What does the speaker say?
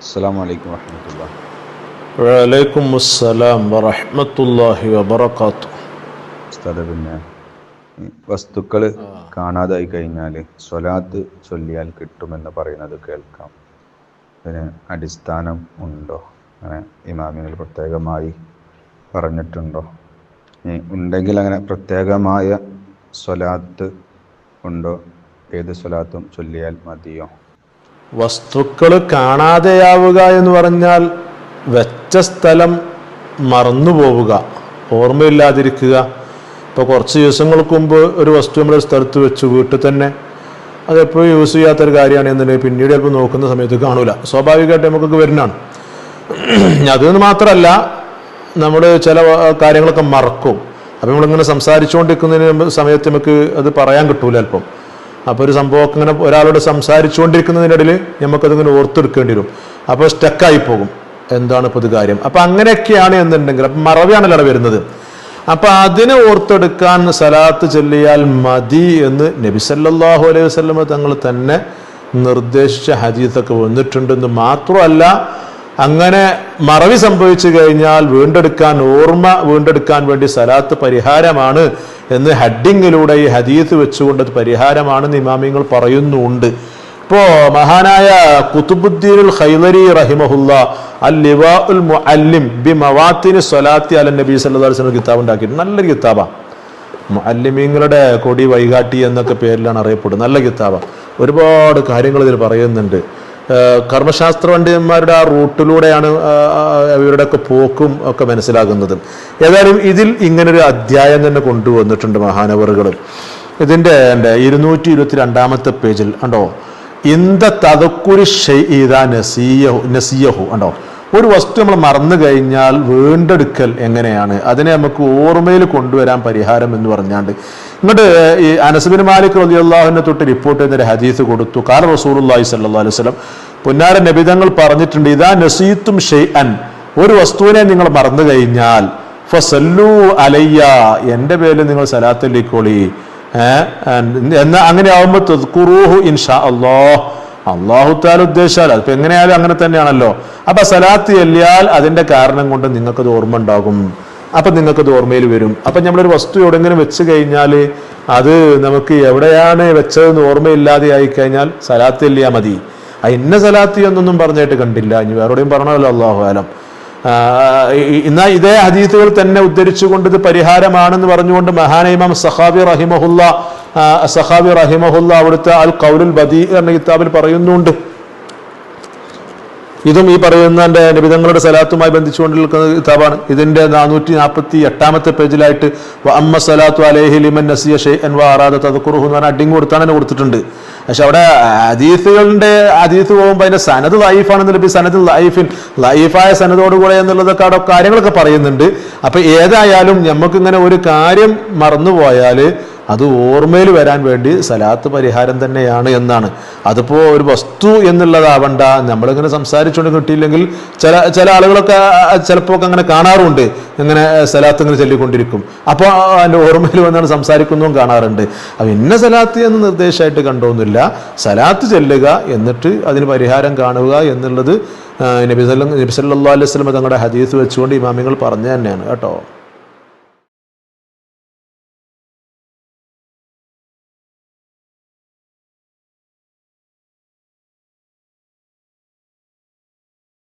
അസ്സാം വലൈക്കും വാഹമത്തുള്ള വലൈക്കും അസ്സലാം വറഹ്മത്തുള്ളാഹി വബറകാത്തു. ഉസ്താദ് പിന്നെ വസ്തുക്കൾ കാണാതായി കഴിഞ്ഞാൽ സ്വലാത്ത് ചൊല്ലിയാൽ കിട്ടുമെന്ന് പറയുന്നത് കേൾക്കാം. അതിന് അടിസ്ഥാനം ഉണ്ടോ? അങ്ങനെ ഇമാമിനിൽ പ്രത്യേകമായി പറഞ്ഞിട്ടുണ്ടോ? ഉണ്ടെങ്കിൽ അങ്ങനെ പ്രത്യേകമായ സ്വലാത്ത് ഉണ്ടോ? ഏത് സ്വലാത്തും ചൊല്ലിയാൽ മതിയോ? വസ്തുക്കൾ കാണാതെയാവുക എന്ന് പറഞ്ഞാൽ വെച്ച സ്ഥലം മറന്നു പോവുക. ഓർമ്മയില്ലാതിരിക്കുക. ഇപ്പോൾ കുറച്ച് ദിവസങ്ങൾക്ക് മുമ്പ് ഒരു വസ്തു നമ്മൾ സ്ഥലത്ത് വെച്ചു വീട്ടിൽ തന്നെ. അത് എപ്പോഴും യൂസ് ചെയ്യാത്തൊരു കാര്യമാണ് എന്നുണ്ടെങ്കിൽ പിന്നീട് ചിലപ്പോൾ നോക്കുന്ന സമയത്ത് കാണൂല. സ്വാഭാവികമായിട്ട് നമുക്കൊക്കെ വരുന്നതാണ്. അതെന്ന് മാത്രമല്ല നമ്മൾ ചില കാര്യങ്ങളൊക്കെ മറക്കും. അപ്പം നമ്മളിങ്ങനെ സംസാരിച്ചുകൊണ്ടിരിക്കുന്നതിന് സമയത്ത് നമുക്ക് അത് പറയാൻ കിട്ടൂല അല്പം അപ്പോൾ ഒരു സംഭവമൊക്കെ ഇങ്ങനെ ഒരാളോട് സംസാരിച്ചുകൊണ്ടിരിക്കുന്നതിനിടയിൽ നമുക്കതിങ്ങനെ ഓർത്തെടുക്കേണ്ടി വരും. അപ്പോൾ സ്റ്റക്കായി പോകും. എന്താണ് ഇത് കാര്യം? അപ്പം അങ്ങനെയൊക്കെയാണ് എന്നുണ്ടെങ്കിൽ അപ്പം മറവിയാണല്ലോ അവിടെ വരുന്നത്. അപ്പം അതിനെ ഓർത്തെടുക്കാൻ സലാത്ത് ചൊല്ലിയാൽ മതി എന്ന് നബി സല്ലാഹു അലൈഹി വസ്ലമ തങ്ങൾ തന്നെ നിർദ്ദേശിച്ച ഹജീത്തൊക്കെ വന്നിട്ടുണ്ടെന്ന് മാത്രമല്ല അങ്ങനെ മറവി സംഭവിച്ചു കഴിഞ്ഞാൽ വീണ്ടെടുക്കാൻ ഓർമ്മ വീണ്ടെടുക്കാൻ വേണ്ടി സലാത്ത് പരിഹാരമാണ് എന്ന് ഹഡിങ്ങിലൂടെ ഈ ഹദീത്ത് വെച്ചുകൊണ്ട് പരിഹാരമാണ് പരിഹാരമാണെന്ന് ഇമാമിങ്ങൾ പറയുന്നുണ്ട്. ഇപ്പോ മഹാനായ കുത്തുബുദ്ദീനുൽ ഖൈലരി റഹിമഹുല്ല അൽ ലിവാ മുഅല്ലിം സ്വലാത്തി അല നബി നല്ലൊരു കിതാബാണ് മുഅല്ലിമീങ്ങളുടെ കൊടി വൈകാട്ടി എന്നൊക്കെ പേരിലാണ് അറിയപ്പെടുന്നത്. നല്ല കിതാബ. ഒരുപാട് കാര്യങ്ങൾ ഇതിൽ പറയുന്നുണ്ട്. കർമ്മശാസ്ത്ര പണ്ഡിതന്മാരുടെ ആ റൂട്ടിലൂടെയാണ് ഇവരുടെയൊക്കെ പോക്കും ഒക്കെ മനസ്സിലാകുന്നത്. ഏതായാലും ഇതിൽ ഇങ്ങനൊരു അധ്യായം തന്നെ കൊണ്ടുവന്നിട്ടുണ്ട് മഹാനവറുകൾ ഇതിന്റെ എന്റെ ഇരുന്നൂറ്റി ഇരുപത്തി രണ്ടാമത്തെ പേജിൽ ഉണ്ടോ ഇന്ത തതക്കുരി ഷെയ്ത നസീയഹു നസീയഹു കണ്ടോ? ഒരു വസ്തു നമ്മൾ മറന്നു കഴിഞ്ഞാൽ വീണ്ടെടുക്കൽ എങ്ങനെയാണ്? അതിനെ നമുക്ക് ഓർമ്മയിൽ കൊണ്ടുവരാൻ പരിഹാരം എന്ന് പറഞ്ഞാണ്ട്. ഇങ്ങോട്ട് ഈ അനസബിൻ മാലിക് റലിയല്ലാഹുവിനെ തൊട്ട് റിപ്പോർട്ട് ചെയ്യുന്നൊരു ഹദീസ് കൊടുത്തു. കാല റസൂലുള്ളാഹി സല്ലാ അലൈഹി വസല്ലം പുന്നാര നബിതങ്ങൾ പറഞ്ഞിട്ടുണ്ട് ഇതാ നസീത്തും ഷെയ് അൻ ഒരു വസ്തുവിനെ നിങ്ങൾ മറന്നു കഴിഞ്ഞാൽ ഫസല്ലു അലയ്യ എന്റെ പേരിൽ നിങ്ങൾ സലാത്തല്ലിക്കോളി ഏഹ് എന്നാ അങ്ങനെ ആവുമ്പോൾ ഇൻഷാ അള്ളാഹു. താല ഉദ്ദേശിച്ചാൽ അപ്പൊ എങ്ങനെയായാലും അങ്ങനെ തന്നെയാണല്ലോ. അപ്പൊ സലാത്ത് ചെല്ലിയാൽ അതിന്റെ കാരണം കൊണ്ട് നിങ്ങൾക്കത് ഓർമ്മ ഉണ്ടാകും. അപ്പൊ നിങ്ങൾക്കത് ഓർമ്മയിൽ വരും. അപ്പൊ നമ്മളൊരു വസ്തു എവിടെങ്കിലും വെച്ച് കഴിഞ്ഞാൽ അത് നമുക്ക് എവിടെയാണ് വെച്ചതെന്ന് ഓർമ്മയില്ലാതെ ആയി കഴിഞ്ഞാൽ സലാത്ത് ചെല്ലിയാൽ മതി. ആ ഇന്ന സലാത്തി എന്നൊന്നും പറഞ്ഞിട്ട് കണ്ടില്ല. ഇനി വേറെവിടെയും പറഞ്ഞല്ലോ അള്ളാഹു ആലം. എന്നാൽ ഇതേ ഹദീസുകൾ തന്നെ ഉദ്ധരിച്ചുകൊണ്ട് ഇത് പരിഹാരമാണെന്ന് പറഞ്ഞുകൊണ്ട് മഹാന ഇമാം സഹാബി റഹിമഹുല്ല സഹാബി റഹിമഹുല്ല അവിടുത്തെ അൽ കൗലുൽ ബദീ എന്ന കിതാബിൽ പറയുന്നുണ്ട്. ഇതും ഈ പറയുന്ന എന്റെ നിബിധങ്ങളുടെ സലാത്തുമായി ബന്ധിച്ചുകൊണ്ട് നിൽക്കുന്ന കിതാബാണ്. ഇതിന്റെ നാനൂറ്റി നാൽപ്പത്തി എട്ടാമത്തെ പേജിലായിട്ട് അമ്മ സലാത്തു അലേഹി ലിമൻ നസിയ ഷെയ് എൻ വാറാദ തദക്കുറുഹു എന്ന് പറഞ്ഞ അഡിങ് കൊടുത്താണ് തന്നെ കൊടുത്തിട്ടുണ്ട്. പക്ഷെ അവിടെ അതീഫുകളുടെ അതീഫ് പോകുമ്പോൾ അതിന്റെ സനത് ലൈഫാണെന്ന് ലഭ്യ സനത് ലൈഫിൻ ലൈഫായ സനതോടുകൂടെ എന്നുള്ളതൊക്കെ അവിടെ കാര്യങ്ങളൊക്കെ പറയുന്നുണ്ട്. അപ്പോൾ ഏതായാലും നമുക്ക് ഇങ്ങനെ ഒരു കാര്യം മറന്നുപോയാൽ അത് ഓർമ്മയിൽ വരാൻ വേണ്ടി സലാത്ത് പരിഹാരം തന്നെയാണ് എന്നാണ്. അതിപ്പോൾ ഒരു വസ്തു എന്നുള്ളതാവണ്ട. നമ്മളിങ്ങനെ സംസാരിച്ചുകൊണ്ട് കിട്ടിയില്ലെങ്കിൽ ചില ചില ആളുകളൊക്കെ ചിലപ്പോൾ ഒക്കെ അങ്ങനെ കാണാറുണ്ട്. ഇങ്ങനെ സലാത്ത് ഇങ്ങനെ ചൊല്ലിക്കൊണ്ടിരിക്കും. അപ്പോൾ അതിന്റെ ഓർമ്മയിൽ വന്നാണ് സംസാരിക്കുന്നതും കാണാറുണ്ട്. അപ്പം ഇന്ന സലാത്ത് എന്ന് നിർദ്ദേശമായിട്ട് കണ്ടോന്നില്ല. സലാത്ത് ചെല്ലുക എന്നിട്ട് അതിന് പരിഹാരം കാണുക എന്നുള്ളത് നബിസ് നബി സല്ല നബി അലൈഹി വസല്ലം തങ്ങളുടെ ഹദീസ് വെച്ചുകൊണ്ട് ഇമാമിങ്ങൾ പറഞ്ഞു തന്നെയാണ്. കേട്ടോ?